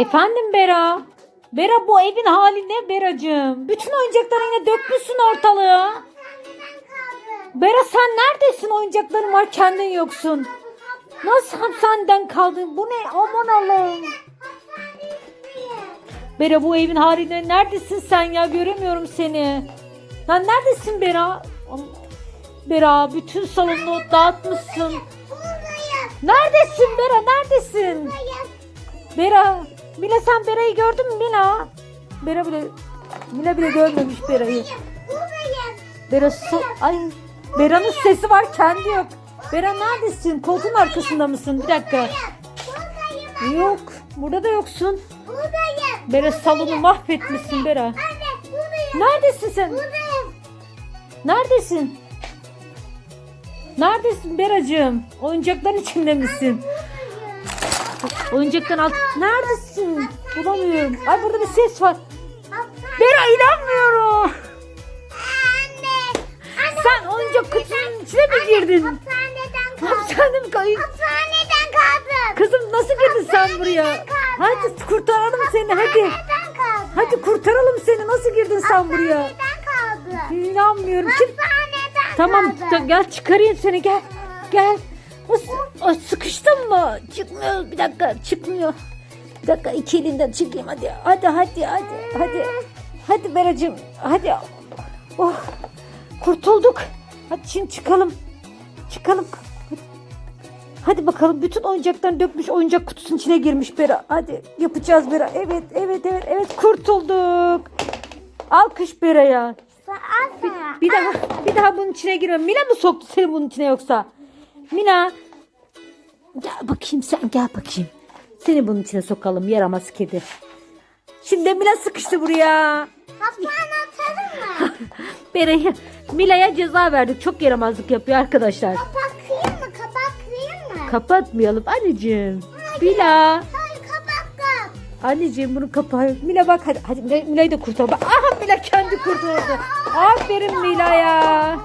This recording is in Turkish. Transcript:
Efendim Bera? Bera bu evin hali ne Beracığım? Bütün oyuncakları yine dökmüşsün ortalığa. Bera sen neredesin? Oyuncakların var kendin yoksun. Nasıl hapishaneden kaldın? Bu ne? Aman Allah'ım. Bera bu evin halinde neredesin sen ya? Göremiyorum seni. Lan neredesin Bera? Bera bütün salonu dağıtmışsın. Neredesin Bera? Neredesin? Bera. Mila sen Bera'yı gördün mü Mila? Bera bile Mila bile görmemiş Bera'yı. Bera su ay Bera'nın sesi var kendi yok. Bera neredesin? Koltuğun arkasında mısın? Bir dakika. Yok. Burada da yoksun. Bera salonu mahvetmişsin Bera. Neredesin sen? Neredesin? Neredesin Beracığım? Oyuncakların içinde misin? Oyuncaktan alt. Neredesin? Bulamıyorum. Ay burada bir ses var. Bera inanmıyorum. Sen oyuncak kutunun içine mi girdin? Hapishanede mi kaldın? Hapishaneden kaldım. Kızım nasıl girdin sen buraya? Hadi kurtaralım seni hadi. Hapishaneden. Hadi kurtaralım seni. Nasıl girdin sen buraya? Hapishaneden. İnanmıyorum. Kim? Hapishaneden Tamam gel çıkarayım seni gel. Gel. O, s- o sıkıştın mı? Çıkmıyor. Bir dakika çıkmıyor. Bir dakika iki elinden çıkayım hadi. Hadi hadi hadi. Hadi. Hadi Beracığım. Hadi. Oh. Kurtulduk. Hadi şimdi çıkalım. Çıkalım. Hadi. Hadi bakalım bütün oyuncaklarını dökmüş oyuncak kutusunun içine girmiş Bera. Hadi yapacağız Bera. Evet evet evet evet kurtulduk. Alkış Bera'ya. Sana. Bir daha bir daha bunun içine girme. Mina mı soktu seni bunun içine yoksa? Mina. Gel bakayım sen gel bakayım. Seni bunun içine sokalım yaramaz kedi. Şimdi Mila sıkıştı buraya. Hapishaneye atalım mı? Bera'ya Mila'ya ceza verdik. Çok yaramazlık yapıyor arkadaşlar. Kapak kırayım mı? Kapak kırayım mı? Kapatmayalım anneciğim. Mila. Hayır kapak kap. Anneciğim bunu kapat. Mila bak hadi, hadi Mila- Mila'yı da kurtar. Aha Mila kendi kurtardı. Aferin Mila'ya.